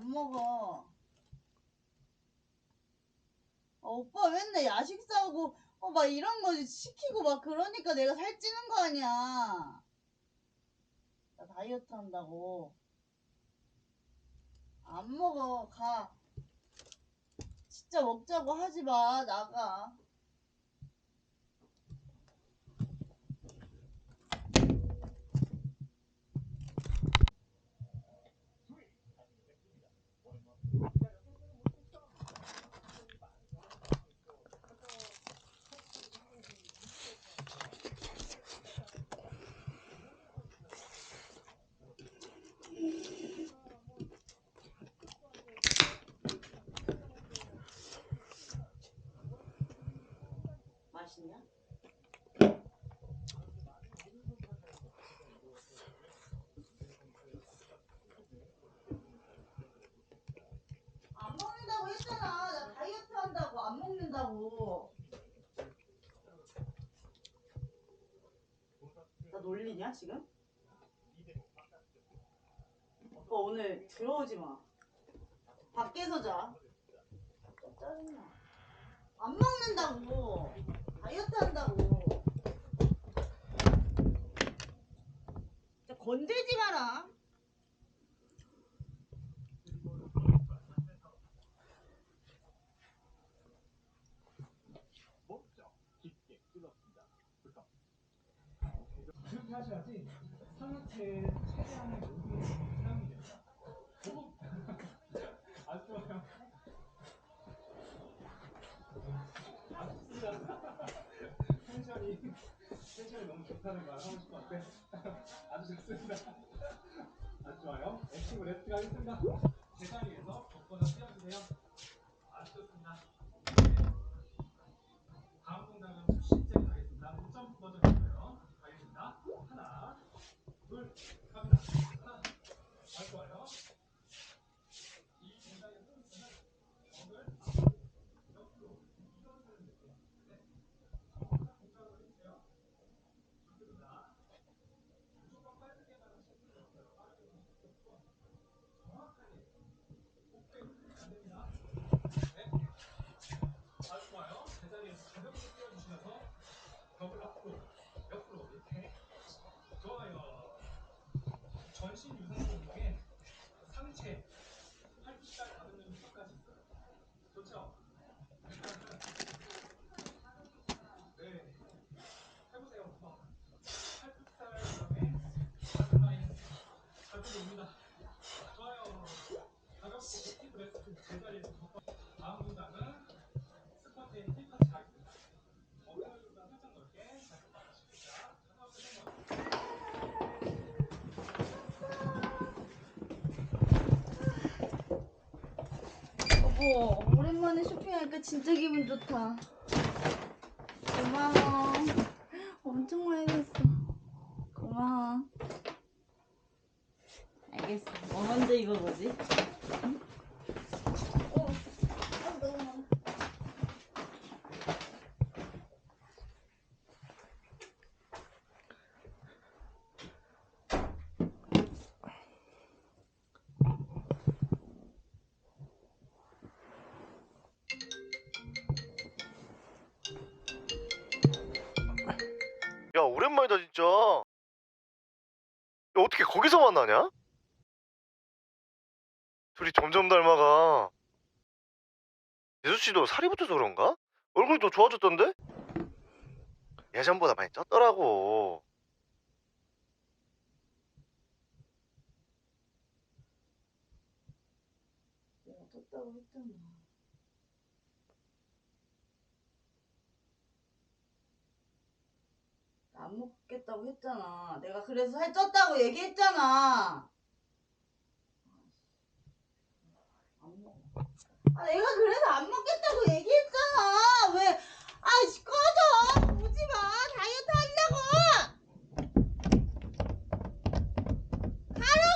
안 먹어. 아, 오빠 맨날 야식 사오고 어, 막 이런 거 시키고 막 그러니까 내가 살찌는 거 아니야. 나 다이어트 한다고. 안 먹어. 가. 진짜 먹자고 하지 마. 나가. 맛있냐? 안 먹는다고 했잖아. 나 다이어트 한다고 안 먹는다고. 나 놀리냐 지금? 오빠 오늘 들어오지 마. 밖에서 자. 짜증나. 안 먹는다고. 다이어트 한다고. 진짜 건들지 마라. 그렇게 하셔야지 상체 부담이 된다. 호흡 아주 좋아요. 아주 좋습니다. 텐션이 텐션이 너무 좋다는 말 하고 싶은 것 같아. 아주 좋습니다. 아주 좋아요. 액티브 레스트 하겠습니다. 제자리에서 걷거나 뛰어주세요. 아주 좋습니다. 네. 다음 동작은 푸시제 가겠습니다. 5점 버전이고요. 가겠습니다. 하나, 둘, 갑니다. 전신 유산소 운동에 상체, 팔꿈치까지 닿는 힘까지 있어요. 좋죠? 네. 해보세요. 한번. 팔꿈살 그다음에 가슴 라인 잘 들어옵니다. 좋아요. 가볍고 액티브 레스트 제자리에서 덮어. 다음 동작은 스쿼트에 힙터치 하겠습니다. 엉덩이보다 살짝 넓게 잘 뻗어주십니다. 가볍게 한번 여보, 오랜만에 쇼핑하니까 진짜 기분 좋다. 고마워. 엄청 많이 샀어. 고마워. 알겠어. 뭐 먼저 입어보지? 오랜만이다 진짜 야 어떻게 거기서 만나냐? 둘이 점점 닮아가 예수 씨도 살이 붙어서 그런가? 얼굴이 더 좋아졌던데? 예전보다 많이 쪘더라고 떴다고 했잖아. 안 먹겠다고 했잖아. 내가 그래서 살쪘다고 얘기했잖아. 안 먹. 아, 내가 그래서 안 먹겠다고 얘기했잖아. 왜? 아, 꺼져. 오지 마. 다이어트 한다고. 가라.